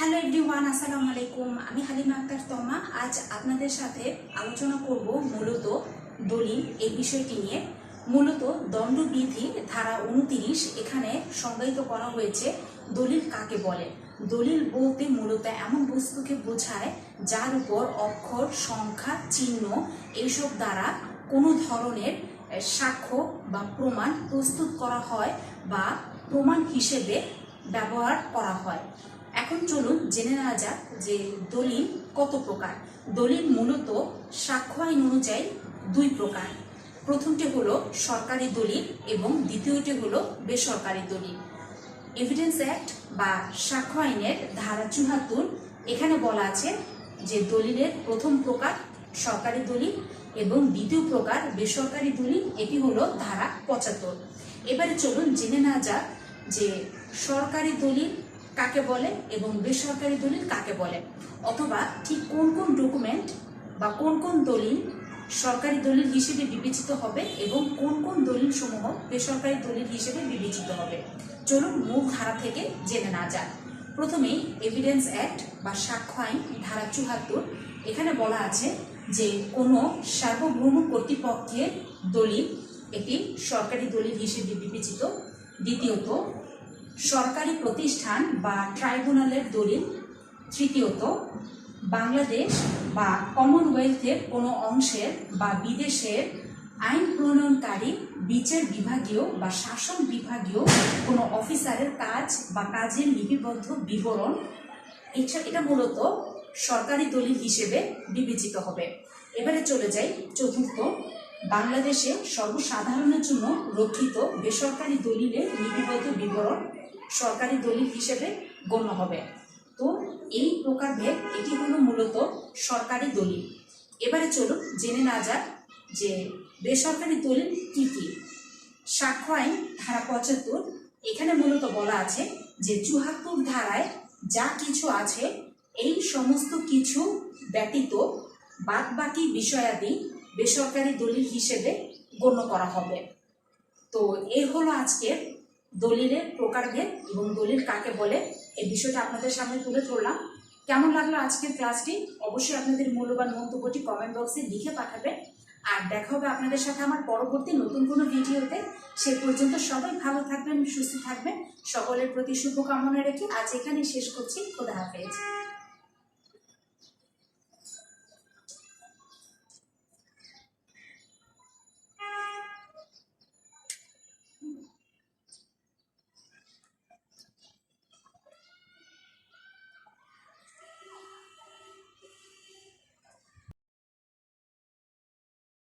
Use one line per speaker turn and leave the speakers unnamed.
Hello everyone আসসালামু আলাইকুম আমি হালিমা আক্তার তমা। আজ আপনাদের সাথে আলোচনা করব মূলত দলিল এই বিষয়টি নিয়ে। মূলত দণ্ডবিধি ধারা উনতিরিশ এখানে সংজ্ঞায়িত করা হয়েছে দলিল কাকে বলে। দলিল বলতে মূলত এমন বস্তুকে বোঝায় যার উপর অক্ষর, সংখ্যা, চিহ্ন এইসব দ্বারা কোনো ধরনের সাক্ষ্য বা প্রমাণ প্রস্তুত করা হয় বা প্রমাণ হিসেবে ব্যবহার করা হয়। এখন চলুন জেনে নেওয়া যাক যে দলিল কত প্রকার। দলিল মূলত সাক্ষ্য আইন অনুযায়ী দুই প্রকার। প্রথমটি হলো সরকারি দলিল এবং দ্বিতীয়টি হলো বেসরকারি দলিল। এভিডেন্স অ্যাক্ট বা সাক্ষ্য আইনের ধারা চুহাত্তর এখানে বলা আছে যে দলিলের প্রথম প্রকার সরকারি দলিল এবং দ্বিতীয় প্রকার বেসরকারি দলিল, এটি হলো ধারা পঁচাত্তর। এবারে চলুন জেনে নেওয়া যাক যে সরকারি দলিল কাকে বলে এবং বেসরকারি দলিল কাকে বলে? অথবা ঠিক কোন কোন ডকুমেন্ট বা কোন কোন দলিল সরকারি দলিল হিসেবে বিবেচিত হবে এবং কোন কোন দলিল সমূহ বেসরকারি দলিল হিসেবে বিবেচিত হবে? চলুন মূল ধারা থেকে জেনে না যাক। প্রথমেই এভিডেন্স অ্যাক্ট বা সাক্ষ্য আইন ধারা চুহাত্তর এখানে বলা আছে যে কোনো সার্বভৌম কর্তৃপক্ষের দলিল এটি সরকারি দলিল হিসেবে বিবেচিত। দ্বিতীয়ত সরকারি প্রতিষ্ঠান বা ট্রাইব্যুনালের দলিল। তৃতীয়ত, বাংলাদেশ বা কমনওয়েলথের কোনো অংশের বা বিদেশের আইন প্রণয়নকারী, বিচার বিভাগীয় বা শাসন বিভাগীয় কোনো অফিসারের কাজ বা কাজের লিপিবদ্ধ বিবরণ, এটা মূলত সরকারি দলিল হিসেবে বিবেচিত হবে। এবারে চলে যাই চতুর্থ, বাংলাদেশে সর্বসাধারণের জন্য রক্ষিত বেসরকারি দলিলের লিপিবদ্ধ বিবরণ। সরকারি দলিল হিসেবে গণ্য হবে। তো এই প্রকারভেদ, এটি হলো মূলত সরকারি দলিল। এবারে চলুন জেনে না যাক যে বেসরকারি দলিল কি কি। সাক্ষ্য আইন ধারা পঁচাত্তর, এখানে মূলত বলা আছে যে চুহাত্তর ধারায় যা কিছু আছে, এই সমস্ত কিছু ব্যতীত বাদ বাকি বিষয়াদি বেসরকারি দলিল হিসেবে গণ্য করা হবে। তো এই হলো আজকের দলিলের প্রকারভেদ এবং দলিল কাকে বলে, এই বিষয়টা আপনাদের সামনে তুলে ধরলাম। কেমন লাগল আজকের ক্লাসটি? অবশ্যই আপনাদের মূল্যবান মন্তব্যটি কমেন্ট বক্সে লিখে পাঠাবেন। আর দেখা হবে আপনাদের সাথে আমার পরবর্তী নতুন কোনো ভিডিওতে। সে পর্যন্ত সবাই ভালো থাকবেন, সুস্থ থাকবেন। সকলের প্রতি শুভকামনা রেখে আজ এখানে শেষ করছি। খোদা হাফেজ।